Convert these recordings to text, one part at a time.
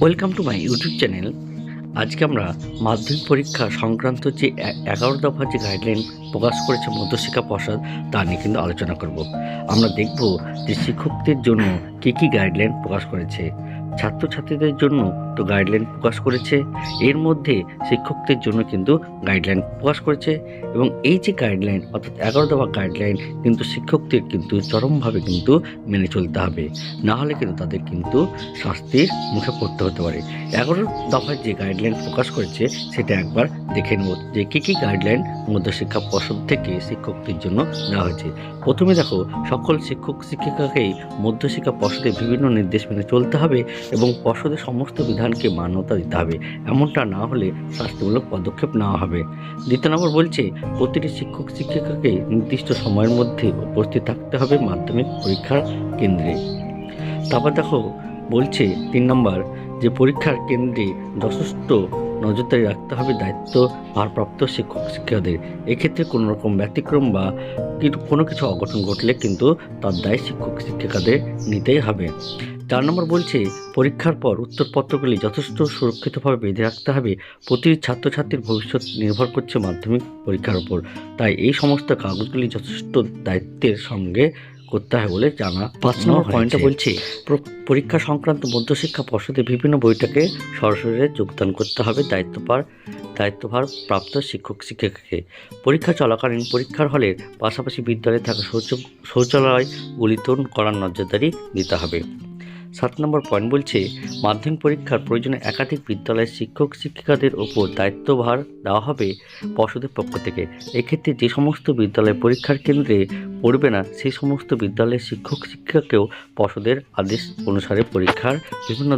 Welcome to my YouTube channel আজকে আমরা মাধ্যমিক পরীক্ষা সংক্রান্ত যে এগারো দফা যে গাইডলাইন প্রকাশ করেছে মধ্যশিক্ষা পর্ষদ, তা নিয়ে কিন্তু আলোচনা করব। আমরা দেখব যে শিক্ষকদের জন্য কী কী গাইডলাইন প্রকাশ করেছে। ছাত্রছাত্রীদের জন্য তো গাইডলাইন প্রকাশ করেছে। এর মধ্যে শিক্ষকদের জন্য কিন্তু গাইডলাইন প্রকাশ করেছে এবং এই যে গাইডলাইন অর্থাৎ এগারো দফা গাইডলাইন কিন্তু শিক্ষকদের কিন্তু চরমভাবে কিন্তু মেনে চলতে হবে। না হলে কিন্তু তাদের কিন্তু শাস্তির মুখে পড়তে হতে পারে। এগারো দফার যে গাইডলাইন প্রকাশ করেছে, সেটা একবার দেখে নেব যে কী কী গাইডলাইন মধ্যশিক্ষা পর্ষদ থেকে শিক্ষকদের জন্য দেওয়া হয়েছে। প্রথমে দেখো, সকল শিক্ষক শিক্ষিকাকেই মধ্যশিক্ষা পর্ষদের বিভিন্ন নির্দেশ মেনে চলতে হবে এবং পর্ষদের সমস্ত বিধানকে মান্যতা দিতে হবে। এমনটা না হলে শাস্তিমূলক পদক্ষেপ নেওয়া হবে। দ্বিতীয় নম্বর বলছে, প্রতিটি শিক্ষক, শিক্ষিকাকে নির্দিষ্ট সময়ের মধ্যে উপস্থিত থাকতে হবে মাধ্যমিক পরীক্ষার কেন্দ্রে। তারপর দেখো, বলছে তিন নম্বর যে পরীক্ষার কেন্দ্রে যথেষ্ট নজরদারি রাখতে হবে দায়িত্ব ভারপ্রাপ্ত শিক্ষক, শিক্ষিকাদের। এক্ষেত্রে কোনো রকম ব্যতিক্রম বা কোনো কিছু অঘটন ঘটলে কিন্তু তার দায় শিক্ষক, শিক্ষিকাদের নিতেই হবে। চার নম্বর বলছে পরীক্ষার পর উত্তরপত্রগুলি যথেষ্ট সুরক্ষিতভাবে বেঁধে রাখতে হবে। প্রতিটি ছাত্রছাত্রীর ভবিষ্যৎ নির্ভর করছে মাধ্যমিক পরীক্ষার উপর। তাই এই সমস্ত কাগজগুলি যথেষ্ট দায়িত্বের সঙ্গে করতে হয় বলে জানা পাঁচ নম্বর পয়েন্টটা বলছে পরীক্ষা সংক্রান্ত মধ্যশিক্ষা পর্ষদের বিভিন্ন বৈঠকে সরাসরি যোগদান করতে হবে দায়িত্ব দায়িত্বভার দায়িত্বভার প্রাপ্ত শিক্ষক শিক্ষিকাকে। পরীক্ষা চলাকালীন পরীক্ষার হলের পাশাপাশি বিদ্যালয়ে থাকা শৌচ শৌচালয়গুলিতে করার নজরদারি দিতে হবে। সাত নম্বর পয়েন্ট বলছে, মাধ্যমিক পরীক্ষার প্রয়োজনে একাধিক বিদ্যালয়ের শিক্ষক, শিক্ষিকাদের ওপর দায়িত্বভার দেওয়া হবে পর্ষদের পক্ষ থেকে। এক্ষেত্রে যে সমস্ত বিদ্যালয় পরীক্ষার কেন্দ্রে পড়বে না সেই সমস্ত বিদ্যালয়ের শিক্ষক, শিক্ষিকাকেও পর্ষদের আদেশ অনুসারে পরীক্ষার বিভিন্ন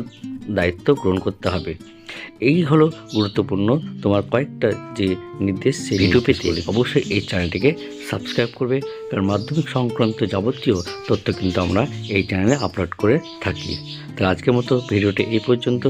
দায়িত্ব গ্রহণ করতে হবে। এই হলো গুরুত্বপূর্ণ তোমার কয়েকটা যে নির্দেশ সেই ভিডিও পেতে অবশ্যই এই চ্যানেলটিকে সাবস্ক্রাইব করবে কারণ মাধ্যমিক সংক্রান্ত যাবতীয় তথ্য কিন্তু আমরা এই চ্যানেলে আপলোড করে থাকি। তাহলে আজকের মতো ভিডিওটি এই পর্যন্ত।